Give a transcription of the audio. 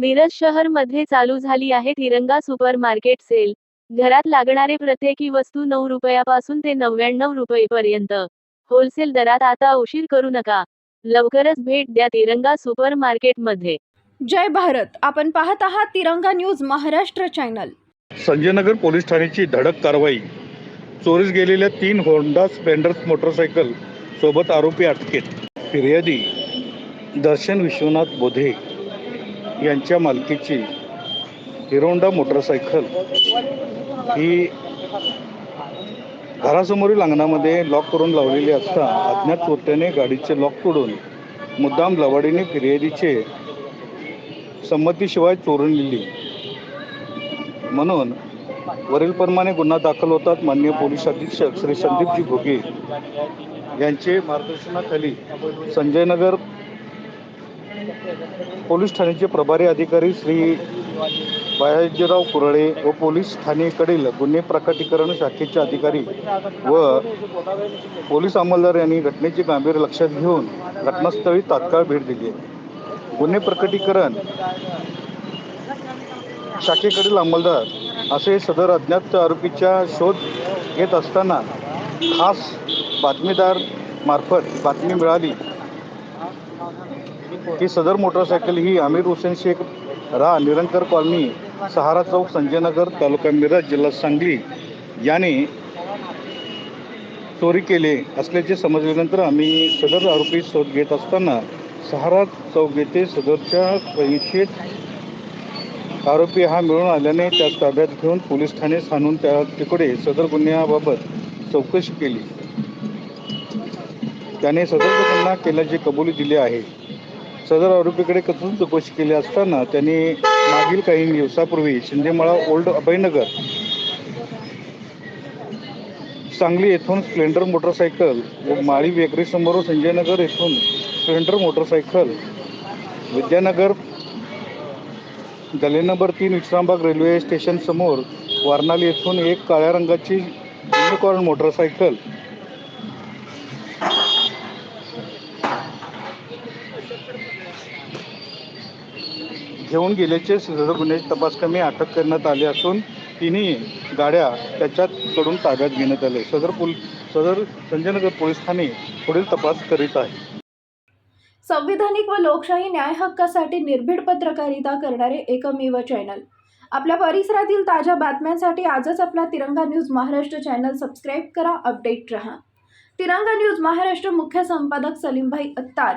मिरज शहरमध्ये चालू झाली आहे तिरंगा सुपर मार्केट सेल. घरात लागणारे प्रत्येकी वस्तू नऊ रुपयापासून ते नव्याण्णव रुपयेपर्यंत. होलसेल दरात आता उशीर करू नका. लवकरच भेट द्या तिरंगा सुपर मार्केटमध्ये जय भारत. आपण पाहत आहात Tiranga news Maharashtra channel. Sanjaynagar police ठाण्याची धडक कारवाई. चोरीस गेलेल्या तीन होंडा स्प्लेंडर मोटरसायकल सोबत आरोपी अटकेत. फिर्यादी. दर्शन विश्वनाथ बोधे. यांच्या मालकीची हिरोंडा मोटरसायकल ही घरासमोरील अंगणामध्ये लॉक करून लावलेली असता अज्ञात चोरट्याने गाडीचे लॉक तोडून मुद्दाम लवाडीने फिर्यादीचे संमतीशिवाय चोरून लिहिली. म्हणून वरीलप्रमाणे गुन्हा दाखल होतात मान्य पोलीस अधीक्षक श्री संदीपजी घोगे यांचे मार्गदर्शनाखाली संजयनगर पोलीस ठाण्याचे प्रभारी अधिकारी श्री बायाजीराव कुरळे व पोलीस ठाणेकडील गुन्हे प्रकटीकरण शाखेचे अधिकारी व पोलीस अंमलदार यांनी घटनेचे गांभीर्य लक्षात घेऊन घटनास्थळी तात्काळ भेट दिली गुन्हे प्रकटीकरण शाखेकडील अंमलदार असे सदर अज्ञात आरोपीच्या शोध घेत असताना खास बातमीदार मार्फत बातमी मिळाली. की सदर मोटरसायकल ही आमिर हुसेन शेख रा निरंकर कॉलनी सहारा चौक संजयनगर तालुका मिरज जिल्हा सांगली याने चोरी केले असल्याचे समजल्यानंतर आम्ही सदर आरोपी शोध घेत असताना सहारा चौक येथे सदरच्या संशयित आरोपी हा मिळून आल्याने त्यास ताब्यात घेऊन पोलीस ठाणे आणून त्या तिकडे सदर गुन्ह्याबाबत चौकशी केली. त्याने सदर गुन्हा केल्याची कबुली दिली आहे. सदर आरोपीकडे कथून चौकशी केली असताना त्यांनी मागील काही दिवसापूर्वी शिंदेमाळा ओल्ड अभयनगर सांगली येथून स्प्लेंडर मोटरसायकल व माळी बेकरीसमोर संजयनगर येथून स्प्लेंडर मोटरसायकल विद्यानगर गल्ली नंबर तीन विश्रामबाग रेल्वे स्टेशन समोर वारणाली येथून एक काळ्या रंगाची युनिकॉर्न मोटरसायकल घेऊन गेल्याचे गुन्हे तपास कमी अटक करण्यात आली असून तिन्ही गाड्या त्याच्याकडून ताब्यात घेण्यात आले. सदर पोल सदर संजयनगर पोलीस ठाणे पुढील तपास करीत आहे संविधानिक व लोकशाही न्याय हक्कासाठी निर्भीड पत्रकारिता करणारे एकमेव चॅनल. आपल्या परिसरातील ताज्या बातम्यांसाठी आजच आपला Tiranga news Maharashtra channel subscribe करा अपडेट रहा. तिरंगा न्यूज महाराष्ट्र मुख्य संपादक सलीमभाई अत्तार